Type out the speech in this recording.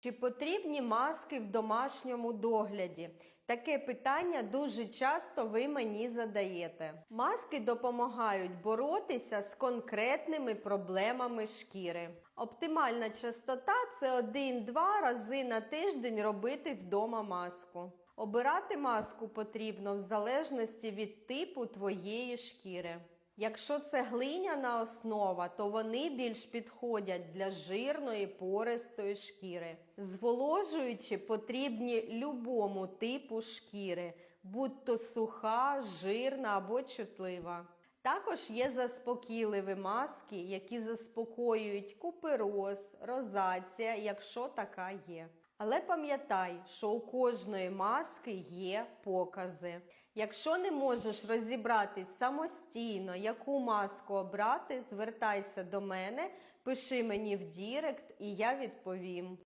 Чи потрібні маски в домашньому догляді? Таке питання дуже часто ви мені задаєте. Маски допомагають боротися з конкретними проблемами шкіри. Оптимальна частота це 1-2 рази на тиждень робити вдома маску. Обирати маску потрібно в залежності від типу твоєї шкіри. Якщо це глиняна основа, то вони більш підходять для жирної пористої шкіри. Зволожуючі потрібні любому типу шкіри, будь то суха, жирна або чутлива. Також є заспокійливі маски, які заспокоюють купероз, розація, якщо така є. Але пам'ятай, що у кожної маски є покази. Якщо не можеш розібратись самостійно, яку маску обрати, звертайся до мене, пиши мені в Дірект і я відповім.